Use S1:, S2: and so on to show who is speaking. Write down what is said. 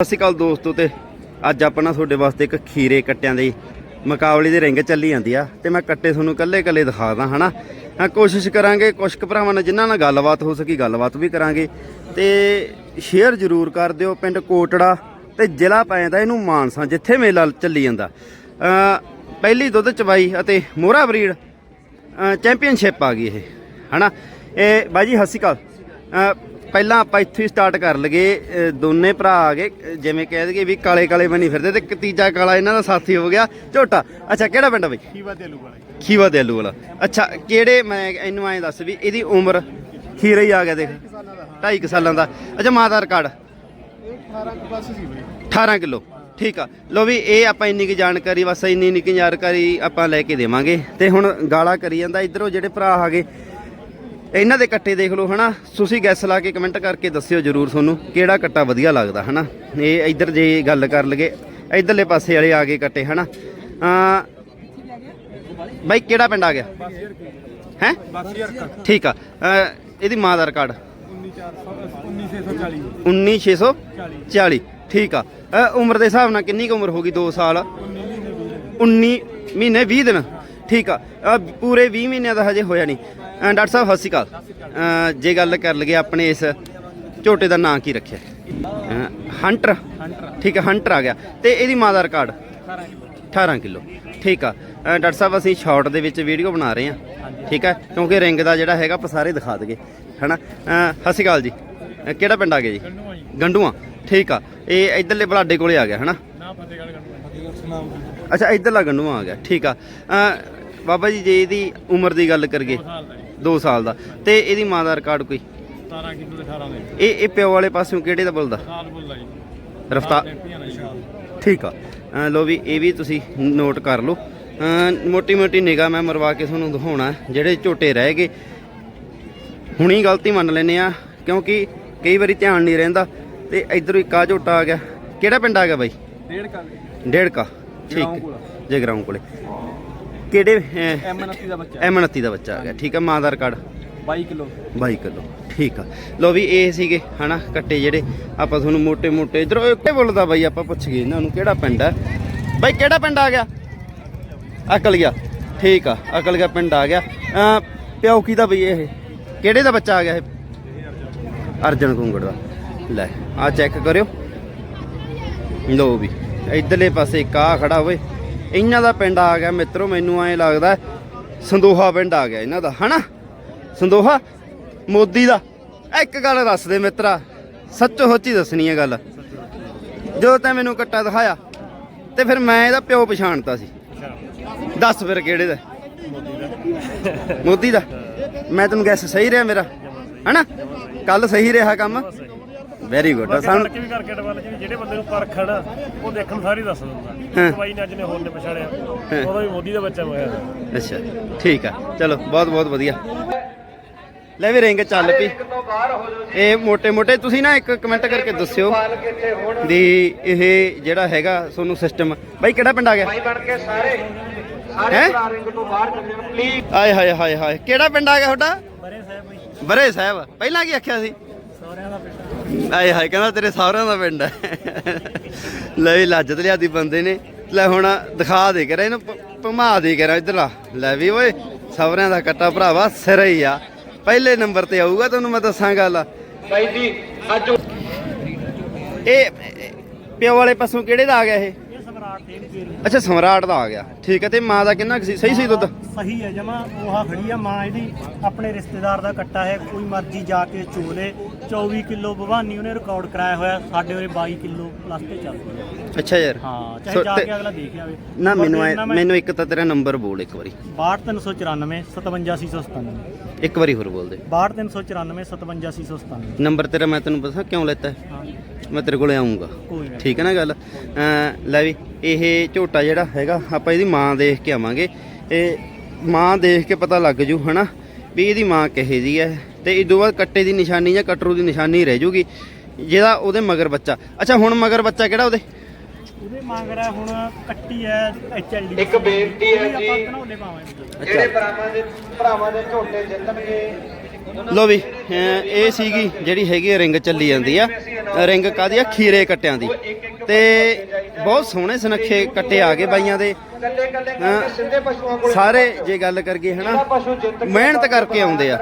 S1: ਸਤਿ ਸ਼੍ਰੀ ਅਕਾਲ ਦੋਸਤੋ ਤੇ। ਅੱਜ ਆਪਾਂ ਨਾ ਤੁਹਾਡੇ ਵਾਸਤੇ ਇੱਕ ਖੀਰੇ ਕੱਟਿਆਂ ਦੇ ਮੁਕਾਬਲੇ ਦੀ ਰਿੰਗ ਚੱਲੀ ਜਾਂਦੀ ਆ ਤੇ ਮੈਂ ਕੱਟੇ ਤੁਹਾਨੂੰ ਕੱਲੇ ਕੱਲੇ ਦਿਖਾਦਾ ਹਨਾ? ਹਾਂ ਕੋਸ਼ਿਸ਼ ਕਰਾਂਗੇ, ਕੁਛ ਕੁ ਭਰਾਵਾਂ ਨਾਲ ਜਿਨ੍ਹਾਂ ਨਾਲ ਗੱਲਬਾਤ ਹੋ ਸਕੀ, ਗੱਲਬਾਤ ਵੀ ਕਰਾਂਗੇ। ਤੇ ਸ਼ੇਅਰ ਜ਼ਰੂਰ ਕਰ ਦਿਓ ਪਿੰਡ ਕੋਟੜਾ ਤੇ ਜ਼ਿਲ੍ਹਾ ਪੈ ਜਾਂਦਾ ਇਹਨੂੰ ਮਾਨਸਾ, ਜਿੱਥੇ ਮੇਲਾ ਚੱਲੀ ਜਾਂਦਾ। ਪਹਿਲੀ ਦੁੱਧ ਚਵਾਈ ਅਤੇ ਮੋਹਰਾ ਬਰੀਡ ਚੈਂਪੀਅਨਸ਼ਿਪ ਆ ਗਈ ਇਹ, ਹਨਾ? ਇਹ, ਬਾਈ ਜੀ, ਸਤਿ ਸ਼੍ਰੀ ਅਕਾਲ। ਪਹਿਲਾਂ ਆਪਾਂ ਇੱਥੋਂ ਹੀ ਸਟਾਰਟ ਕਰ ਲਗੇ ਦੋਨੇ ਭਰਾ ਆ ਗਏ ਜਿਵੇਂ ਕਹਿ ਦਈਏ ਵੀ ਕਾਲੇ ਕਾਲੇ ਬਣੀ ਫਿਰਦੇ ਤੇ ਤੀਜਾ ਕਾਲਾ ਇਹਨਾਂ ਦਾ ਸਾਥੀ ਹੋ ਗਿਆ ਝੋਟਾ। ਅੱਛਾ ਕਿਹੜਾ ਪਿੰਡ ਆ ਬਾਈ?
S2: ਖੀਵਾ ਤੇ ਆਲੂ ਵਾਲਾ
S1: ਖੀਵਾ ਦੇ ਆਲੂ ਵਾਲਾ। ਅੱਛਾ ਕਿਹੜੇ ਮੈਂ ਇਹਨੂੰ ਐਂ ਦੱਸ ਵੀ ਇਹਦੀ ਉਮਰ ਖੀਰਾ ਹੀ ਆ ਗਿਆ ਦੇਖ 2.5 ਸਾਲਾਂ ਦਾ। ਅੱਛਾ ਮਾਂ ਦਾ ਰਿਕਾਰਡ?
S2: ਇਹ 18 ਕੁ ਬਸ ਸੀ ਬਈ।
S1: 18 ਕਿਲੋ। ਠੀਕ ਆ। ਲੋ ਵੀ ਇਹ ਆਪਾਂ ਇੰਨੀ ਕੀ ਜਾਣਕਾਰੀ ਬਸ ਇੰਨੀ ਨਿੱਕੀ ਜਾਣਕਾਰੀ ਆਪਾਂ ਲੈ ਕੇ ਦੇਵਾਂਗੇ। ਤੇ ਹੁਣ ਗਾਲਾਂ ਕਰੀ ਜਾਂਦਾ ਇਧਰੋਂ ਜਿਹੜੇ ਭਰਾ ਆਗੇ ਇਹਨਾਂ ਦੇ ਕੱਟੇ ਦੇਖ ਲਓ, ਹਨਾ? ਤੁਸੀਂ ਗੈਸ ਲਾ ਕੇ ਕਮੈਂਟ ਕਰਕੇ ਦੱਸਿਓ ਜਰੂਰ ਤੁਹਾਨੂੰ ਕਿਹੜਾ ਕੱਟਾ ਵਧੀਆ ਲੱਗਦਾ, ਹਨਾ? ਇਹ ਇੱਧਰ ਜੇ ਗੱਲ ਕਰ ਲਗੇ ਇਧਰਲੇ ਪਾਸੇ ਵਾਲੇ ਆ ਗਏ ਕੱਟੇ, ਹਨਾ? ਆ ਬਾਈ, ਕਿਹੜਾ ਪਿੰਡ ਆ ਗਿਆ? ਹੈ? ਠੀਕ ਆ। ਇਹਦੀ ਮਾਂ ਦਾ ਰਿਕਾਰਡ
S2: 19640
S1: 19640 ਠੀਕ ਆ। ਉਮਰ ਦੇ ਹਿਸਾਬ ਨਾਲ ਕਿੰਨੀ ਕੁ ਉਮਰ ਹੋ ਗਈ? 2 ਸਾਲ? 19 ਮਹੀਨੇ 20 ਦਿਨ। ਠੀਕ ਆ। ਪੂਰੇ 20 ਮਹੀਨਿਆਂ ਦਾ ਹਜੇ ਹੋਇਆ ਨਹੀਂ। ਡਾਕਟਰ ਸਾਹਿਬ ਸਤਿ ਸ਼੍ਰੀ ਅਕਾਲ। ਜੇ ਗੱਲ ਕਰ ਲਈਏ ਆਪਣੇ ਇਸ ਝੋਟੇ ਦਾ ਨਾਂ ਕੀ ਰੱਖਿਆ? ਹੰਟਰ। ਠੀਕ ਹੈ ਹੰਟਰ ਆ ਗਿਆ। ਤੇ ਇਹਦੀ ਮਾਂ ਦਾ ਰਿਕਾਰਡ? 18 ਕਿਲੋ। ਠੀਕ ਆ। ਡਾਕਟਰ ਸਾਹਿਬ ਅਸੀਂ ਸ਼ਾਰਟ ਦੇ ਵਿੱਚ ਵੀਡੀਓ ਬਣਾ ਰਹੇ ਹਾਂ। ਠੀਕ ਹੈ ਕਿਉਂਕਿ ਰਿੰਗ ਦਾ ਜਿਹੜਾ ਹੈਗਾ ਆਪਾਂ ਸਾਰੇ ਦਿਖਾ ਦਗੇ ਹਨਾ? ਸਤਿ ਸ਼੍ਰੀ ਅਕਾਲ ਜੀ। ਕਿਹੜਾ ਪਿੰਡ ਆ ਗਿਆ ਜੀ? ਗੰਡੂਆ ਠੀਕ ਆ। ਇਹ ਇਧਰਲੇ ਬਲਾਡੇ ਕੋਲੇ ਆ ਗਿਆ ਹਨਾ? ਅੱਛਾ ਇਧਰਲਾ ਗੰਡੂਆ ਆ ਗਿਆ। ਠੀਕ ਆ। ਬਾਬਾ ਜੀ ਜੇ ਇਹਦੀ ਉਮਰ ਦੀ ਗੱਲ ਕਰੀਏ। 2 ਸਾਲ ਦਾ। ਤੇ ਇਹਦੀ ਮਾਂ ਦਾ ਰਿਕਾਰਡ ਕੋਈ?
S2: 17 ਕਿਲੋ ਦੇ 18 ਦੇ।
S1: ਇਹ ਇਹ ਪਿਓ ਵਾਲੇ ਪਾਸਿਓਂ ਕਿਹੜੇ ਦਾ ਬੋਲਦਾ?
S2: ਸਾਲ ਬੋਲਦਾ ਜੀ।
S1: ਰਫਤਾਰ ਠੀਕ ਆ। ਅ, ਲੋ ਵੀ ਇਹ ਵੀ ਤੁਸੀਂ ਨੋਟ ਕਰ ਲਓ। ਮੋਟੀ ਮੋਟੀ ਨਿਗਾਹ ਮੈਂ ਮਰਵਾ ਕੇ ਤੁਹਾਨੂੰ ਦਿਖਾਉਣਾ ਜਿਹੜੇ ਝੋਟੇ ਰਹਿ ਗਏ। ਹੁਣੀ ਗਲਤੀ ਮੰਨ ਲੈਨੇ ਆ ਕਿਉਂਕਿ ਕਈ ਵਾਰੀ ਧਿਆਨ ਨਹੀਂ ਰਹਿੰਦਾ। ਤੇ ਇਧਰੋਂ ਇੱਕ ਆ ਝੋਟਾ ਆ ਗਿਆ। ਕਿਹੜਾ ਪਿੰਡ ਆ ਗਿਆ ਬਾਈ?
S2: ਡੇਢ ਕਾ
S1: ਡੇਢ ਕਾ ਠੀਕ। ਜਗਰਾਉਂ ਕੋਲੇ। ਕਿਹੜੇ
S2: ਐਮਨਤੀ ਦਾ ਬੱਚਾ।
S1: ਐਮਨਤੀ ਦਾ ਬੱਚਾ ਆ ਗਿਆ। ਠੀਕ ਆ ਮਾਂ ਦਾ
S2: 22 ਕਿਲੋ।
S1: 22 ਕਿਲੋ। ਠੀਕ ਆ। ਲੋ ਵੀ ਇਹ ਸੀਗੇ ਹਨਾ ਕੱਟੇ ਜਿਹੜੇ ਆਪਾਂ ਤੁਹਾਨੂੰ ਮੋٹے ਮੋٹے ਇਧਰੋਂ ਇੱਕੇ ਬੋਲਦਾ ਬਾਈ ਆਪਾਂ ਪੁੱਛ ਗਏ ਇਹਨਾਂ ਨੂੰ ਕਿਹੜਾ ਪਿੰਡ ਆ? ਬਾਈ ਕਿਹੜਾ ਪਿੰਡ ਆ ਗਿਆ? ਅਕਲ ਗਿਆ। ਠੀਕ ਆ ਅਕਲ ਗਿਆ ਪਿੰਡ ਆ ਗਿਆ। ਪਿਓ ਕੀ ਦਾ ਬਈ ਇਹ? ਕਿਹੜੇ ਦਾ ਬੱਚਾ ਆ ਗਿਆ ਇਹ? ਅਰਜਨ ਕੁੰਗੜ ਦਾ। ਲੈ ਆ ਚੈੱਕ ਕਰਿਓ। ਲੋ ਵੀ ਇਧਰਲੇ ਪਾਸੇ ਕਾ ਖੜਾ ਹੋਵੇ। ਇਹਨਾਂ ਦਾ ਪਿੰਡ ਆ ਗਿਆ ਮਿੱਤਰੋ, ਮੈਨੂੰ ਐਂ ਲੱਗਦਾ ਸੰਦੋਹਾ ਪਿੰਡ ਆ ਗਿਆ ਇਹਨਾਂ ਦਾ, ਹਨਾ? ਸੰਦੋਹਾ ਮੋਦੀ ਦਾ। ਇੱਕ ਗੱਲ ਦੱਸ ਦੇ ਮਿੱਤਰਾ, ਸੱਚੋ ਸੱਚੀ ਦੱਸਣੀ ਹੈ ਗੱਲ। ਜਦੋਂ ਤੈਂ ਮੈਨੂੰ ਕੱਟਾ ਦਿਖਾਇਆ, ਤੇ ਫਿਰ ਮੈਂ ਇਹਦਾ ਪਿਓ ਪਛਾਣਤਾ ਸੀ। ਦੱਸ ਫਿਰ ਕਿਹੜੇ ਦਾ? ਮੋਦੀ ਦਾ। ਮੈਂ ਤੈਨੂੰ ਗੈਸ ਸਹੀ ਰਿਹਾ ਮੇਰਾ, ਹਨਾ? ਕੱਲ ਸਹੀ ਰਿਹਾ ਕੰਮ। ਵੈਰੀ ਗੁੱਡ ਸਾਨੂੰ
S3: ਕਿ ਕਰਕੇ ਡਬਲ ਜੀ ਜਿਹੜੇ ਬੰਦੇ ਨੂੰ ਪਰਖਣ ਉਹ ਦੇਖਣ ਸਾਰੀ ਦੱਸ ਦਿੰਦਾ। ਦਵਾਈ ਨੱਜ ਨੇ ਹੋਰ ਨੇ ਪਛਾਣਿਆ। ਉਹਦਾ ਵੀ ਮੋਦੀ ਦਾ ਬੱਚਾ ਹੋਇਆ।
S1: ਅੱਛਾ ਠੀਕ ਆ। ਚਲੋ ਬਹੁਤ ਬਹੁਤ ਵਧੀਆ। ਲੈ ਵੀ ਰਿੰਗ ਚੱਲ ਪਈ। ਇਹ ਮੋٹے ਮੋٹے ਤੁਸੀਂ ਨਾ ਇੱਕ ਕਮੈਂਟ ਕਰਕੇ ਦੱਸਿਓ ਦੀ ਇਹ ਜਿਹੜਾ ਹੈਗਾ ਤੁਹਾਨੂੰ ਸਿਸਟਮ ਬਾਈ ਕਿਹੜਾ ਪਿੰਡ ਆ ਗਿਆ? ਬਾਈ ਬਣ ਕੇ ਸਾਰੇ। ਸਾਰੇ ਰਿੰਗ ਤੋਂ ਬਾਹਰ ਚੱਲਿਓ ਪਲੀਜ਼ ਆਏ ਹਾਏ ਹਾਏ ਹਾਏ ਕਿਹੜਾ ਪਿੰਡ ਆ ਗਿਆ ਤੁਹਾਡਾ?
S3: ਬਰੇ ਸਾਹਿਬ
S1: ਬਰੇ ਸਾਹਿਬ। ਪਹਿਲਾਂ ਕੀ ਆਖਿਆ ਸੀ?
S3: ਸੋਹਰਿਆਂ ਦਾ ਪਿੰਡ।
S1: ਆਏ ਹਾਏ ਕਹਿੰਦਾ ਤੇਰੇ ਸਹੁਰਿਆਂ ਦਾ ਪਿੰਡ ਹੈ। ਲੈ ਵੀ ਲੱਜਤ ਲਿਆਦੀ ਬੰਦੇ ਨੇ। ਲੈ ਹੁਣ ਦਿਖਾ ਦੇ ਕਰਾਂ ਇਹਨੂੰ ਭਮਾ ਦੇ ਕਰਾਂ ਇਧਰਲਾ। ਲੈ ਵੀ ਓਏ ਸਹੁਰਿਆਂ ਦਾ ਕੱਟਾ ਭਰਾਵਾ ਸਿਰ ਹੀ ਆ। ਪਹਿਲੇ ਨੰਬਰ ਤੇ ਆਊਗਾ ਤੁਹਾਨੂੰ ਮੈਂ ਦੱਸਾਂ ਗੱਲ। ਬਾਈ ਜੀ ਅੱਜ ਇਹ ਪਿਓ ਵਾਲੇ ਪਾਸੋਂ ਕਿਹੜੇ ਦਾ ਆ ਗਿਆ ਇਹ? ਅੱਛਾ ਸਮਰਾਟ ਦਾ ਆ ਗਿਆ। ਠੀਕ ਹੈ ਤੇ ਮਾਂ ਦਾ ਕਿੰਨਾ ਸਹੀ ਸੀ ਦੁੱਧ?
S3: ਸਹੀ ਹੈ ਜਮਾ। ਉਹਾ ਖੜੀ ਆ ਮਾਂ ਇਹਦੀ ਆਪਣੇ ਰਿਸ਼ਤੇਦਾਰ ਦਾ ਕੱਟਾ ਹੈ। ਕੋਈ ਮਰਜ਼ੀ ਜਾ ਕੇ ਚੋਲੇ 24 ਕਿਲੋ ਭਵਾਨੀ ਉਹਨੇ ਰਿਕਾਰਡ ਕਰਾਇਆ ਹੋਇਆ ਸਾਡੇ ਉਰੇ 22 ਕਿਲੋ ਪਲੱਸ ਤੇ ਚੱਲਦੀ ਹੈ
S1: ਅੱਛਾ ਯਾਰ।
S3: ਹਾਂ
S1: ਸੋ
S3: ਚਾਹੇ ਜਾ
S1: ਤੇ-
S3: ਕੇ ਅਗਲਾ ਦੇਖ ਆਵੇ।
S1: ਨਾ ਮੈਨੂੰ ਐਂ- ਮੈਨੂੰ ਇੱਕ ਤਾਂ ਤੇਰਾ ਨੰਬਰ ਬੋਲ ਇੱਕ ਵਾਰੀ।
S3: 62394 57897
S1: ਇੱਕ ਵਾਰੀ ਹੋਰ ਬੋਲ ਦੇ।
S3: 62394 57897
S1: ਨੰਬਰ ਤੇਰਾ ਮੈਂ ਤੈਨੂੰ ਦੱਸਾਂ ਕਿਉਂ ਲੈਤਾ? ਹੈ?
S3: ਹਾਂ
S1: ਮੈਂ ਤੇਰੇ ਕੋਲੇ ਆਉਂਗਾ
S3: ਕੋਈ ਨਾ।
S1: ਠੀਕ ਹੈ ਨਾ ਗੱਲ? ਅਮ ਲੈ ਵੀ ਇਹ ਝੋਟਾ ਜਿਹੜਾ ਹੈਗਾ ਆਪਾਂ ਇਹਦੀ ਮਾਂ ਦੇਖ ਕੇ ਆਵਾਂਗੇ। ਇਹ ਮਾਂ ਦੇਖ ਕੇ ਪਤਾ ਲੱਗ ਜੂ ਹਨਾ? ਵੀ ਇਹਦੀ ਮਾਂ ਕਿਹੇ ਜੀ ਹੈ? ਤੇ ਇਦੋਂ ਬਾਅਦ ਕੱਟੇ ਦੀ ਨਿਸ਼ਾਨੀ ਜਾਂ ਕਟਰੂ ਦੀ ਨਿਸ਼ਾਨੀ ਰਹਿ ਜੂਗੀ ਜਿਹਦਾ ਉਹਦੇ ਮਗਰ ਬੱਚਾ। ਅੱਛਾ ਹੁਣ ਮਗਰ ਬੱਚਾ ਕਿਹੜਾ ਉਹਦੇ?
S3: ਉਹਦੇ ਮੰਗ ਰਿਹਾ ਹੁਣ ਕੱਟੀ ਹੈ ਐਚਐਲਡੀ
S4: ਇੱਕ ਬੇਨਤੀ ਹੈ ਜੀ।
S3: ਆਪਾਂ ਘਨੌਲੇ ਪਾਵਾਂਗੇ।
S4: ਜਿਹੜੇ ਭਰਾਵਾਂ ਦੇ ਭਰਾਵਾਂ ਦੇ ਝੋਟੇ ਜਿੱਤਣਗੇ
S1: ਲੋ ਵੀ ਇਹ ਸੀਗੀ ਜਿਹੜੀ ਹੈਗੀ ਆ ਰਿੰਗ ਚੱਲੀ ਜਾਂਦੀ ਆ। ਰਿੰਗ ਕਾਦੀ ਆ? ਖੀਰੇ ਕੱਟਿਆਂ ਦੀ। ਤੇ ਬਹੁਤ ਸੋਹਣੇ ਸੁਨੱਖੇ ਕੱਟੇ ਆ ਗਏ ਬਾਈਆਂ ਦੇ। ਸਾਰੇ ਜੇ ਗੱਲ ਕਰਗੇ ਹਨਾ ਮਿਹਨਤ ਕਰਕੇ ਆਉਂਦੇ ਆ।